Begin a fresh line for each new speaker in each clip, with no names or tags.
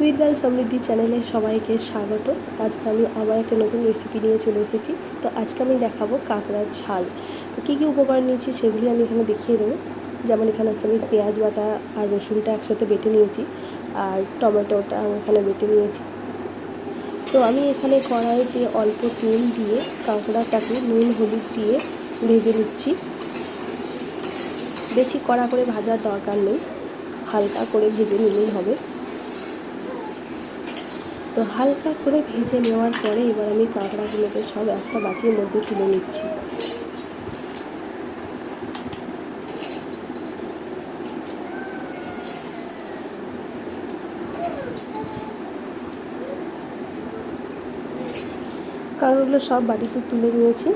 Sweet girl সমৃদ্ধি চ্যানেলে সবাইকে স্বাগত। আজকে আমি আবার একটা নতুন রেসিপি নিয়ে চলে এসেছি। তো আজকে আমি দেখাবো কাঁকড়ার ঝাল। তো কী কী উপকরণ নিয়েছি সেগুলি আমি এখানে দেখিয়ে দেবো। যেমন এখানে হচ্ছে আমি পেঁয়াজ বাটা আর রসুনটা একসাথে বেটে নিয়েছি আর টমেটোটা আমি এখানে বেটে নিয়েছি। তো আমি এখানে কড়াইতে অল্প তেল দিয়ে কাঁকড়াটাকে নুন হলুদ দিয়ে ভেজে নিচ্ছি। বেশি কড়া করে ভাজার দরকার নেই। হালকা করে ভেজে নিলেই হবে। তো হালকা করে ভেজে নেওয়ার পরে এবার আমি কাঁকড়াগুলোকে সব একটা বাটির মধ্যে তুলে নিচ্ছি। কাঁকড়াগুলো সব বাটিতে তুলে নিয়েছি।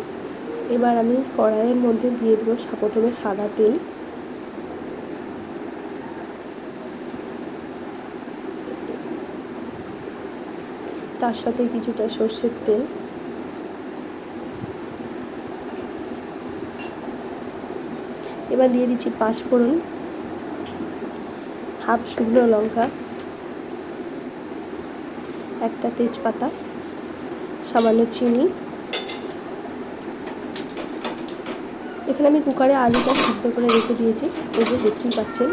এবার আমি কড়াইয়ের মধ্যে দিয়ে দেবো প্রথমে সাদা তেল। তার সাথে কিছুটা সর্ষের তেল। এবার দিয়ে দিচ্ছি পাঁচ ফোড়ন, হাফ শুকনো লঙ্কা, একটা তেজপাতা, সামান্য চিনি। এখানে আমি কুকারে আলুটা সিদ্ধ করে রেখে দিয়েছি, এই যে দেখতেই পাচ্ছেন।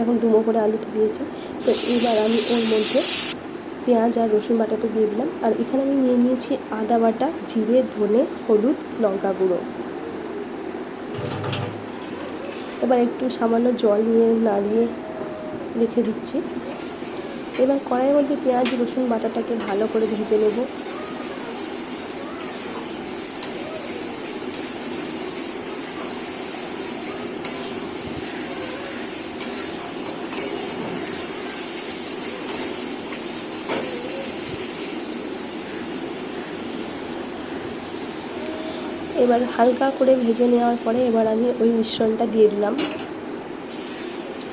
এখন ডুমো করে আলুটা দিয়েছি, তো এবার আমি ওর মধ্যে পেঁয়াজ আর রসুন বাটাটা দিয়ে দিলাম। আর এখানে আমি নিয়ে নিয়েছি আদা বাটা, জিরে, ধনে, হলুদ, লঙ্কা গুঁড়ো। এবার একটু সামান্য জল নিয়ে নাড়িয়ে রেখে দিচ্ছি। এবার কড়াইয়ের মধ্যে পেঁয়াজ, রসুন, বাটাটাকে ভালো করে ভেজে নেব। এবার হালকা করে ভেজে নেওয়ার পরে এবার আমি ওই মিশ্রণটা দিয়ে দিলাম।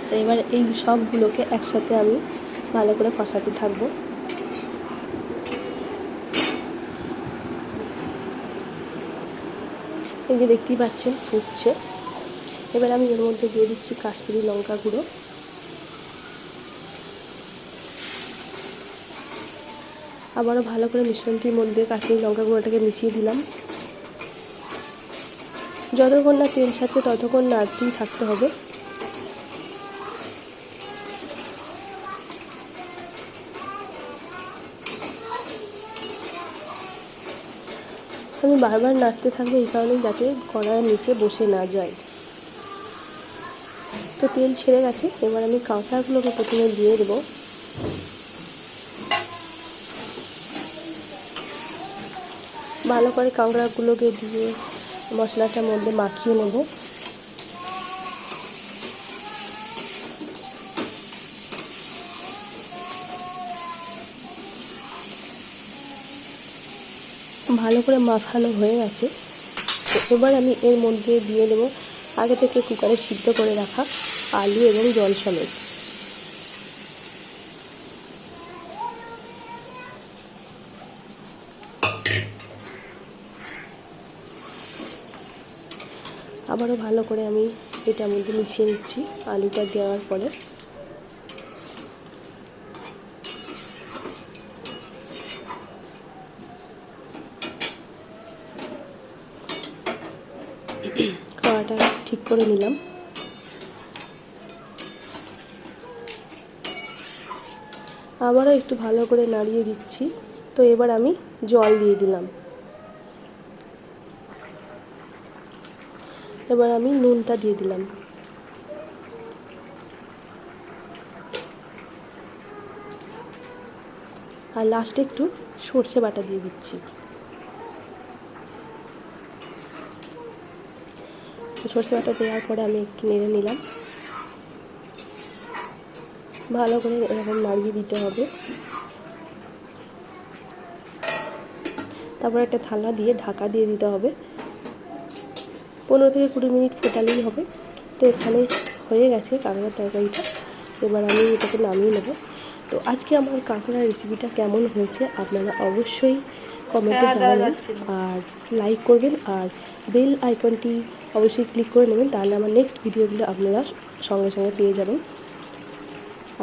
তো এবার এই সবগুলোকে একসাথে আমি ভালো করে কষাতে থাকব। এই যে দেখতেই পাচ্ছেন, ফুটছে। এবার আমি এর মধ্যে দিয়ে দিচ্ছি কাশ্মীরি লঙ্কা গুঁড়ো। আবারও ভালো করে মিশ্রণটির মধ্যে কাশ্মীরি লঙ্কা গুঁড়োটাকে মিশিয়ে দিলাম। যতক্ষণ না তেল ছাড়ছে, ততক্ষণ নাড়তেই থাকতে হবে। আমি বারবার নাড়তে থাকব এই কারণে যাতে কড়ার নিচে বসে না যায় তো তেল ছেড়ে গেছে, এবার আমি কাঁকড়াগুলোকে প্রথমে দিয়ে দেবো। ভালো করে কাঁকড়াগুলোকে দিয়ে মশলাটার মধ্যে মাখিয়ে নেব। ভালো করে মাখানো হয়ে গেছে। এবার আমি এর মধ্যে দিয়ে দেবো আগে থেকে কুকারে সিদ্ধ করে রাখা আলু এবং জল সমেত। আবারও ভালো করে আমি এটার মধ্যে মিশিয়ে নিচ্ছি আলুটা দেওয়ার পরে। খাওয়াটা ঠিক করে নিলাম। আবারও একটু ভালো করে নাড়িয়ে দিচ্ছি। তো এবার আমি জল দিয়ে দিলাম। এবার আমি নুনটা দিয়ে দিলাম। আর লাস্টে একটু সর্ষে বাটা দিয়ে দিচ্ছি। সর্ষে বাটা দেওয়ার পরে আমি একটু নেড়ে নিলাম। ভালো করে এরকম নাড়িয়ে দিতে হবে। তারপর একটা থালা দিয়ে ঢাকা দিয়ে দিতে হবে। পনেরো থেকে কুড়ি মিনিট ফোটালেই হবে। তো এখানে হয়ে গেছে কাঁকড়ার তরকারিটা। এবার আমি এটাকে নামিয়ে নেব। তো আজকে আমার কাঁকড়ার রেসিপিটা কেমন হয়েছে আপনারা অবশ্যই কমেন্টে জানাবেন। আর লাইক করবেন আর বেল আইকনটি অবশ্যই ক্লিক করে নেবেন তাহলে আমার নেক্সট ভিডিওগুলো আপনারা সঙ্গে সঙ্গে পেয়ে যাবেন।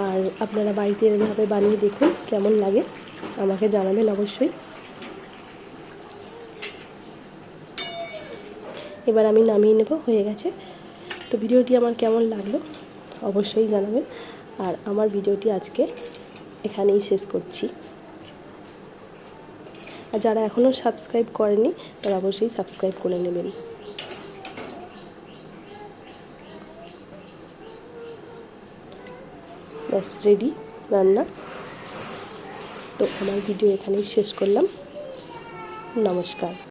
আর আপনারা বাড়িতে এরমভাবে বানিয়ে দেখুন কেমন লাগে আমাকে জানাবেন অবশ্যই। এবার আমি নামিয়ে নেব, হয়ে গেছে। তো ভিডিওটি আমার কেমন লাগল অবশ্যই জানাবেন। আর আমার ভিডিওটি আজকে এখানেই শেষ করছি। আর যারা এখনও সাবস্ক্রাইব করেনি, তারা অবশ্যই সাবস্ক্রাইব করে নেবেন। ব্যাস, রেডি, রান্না। তো আমার ভিডিও এখানেই শেষ করলাম। নমস্কার।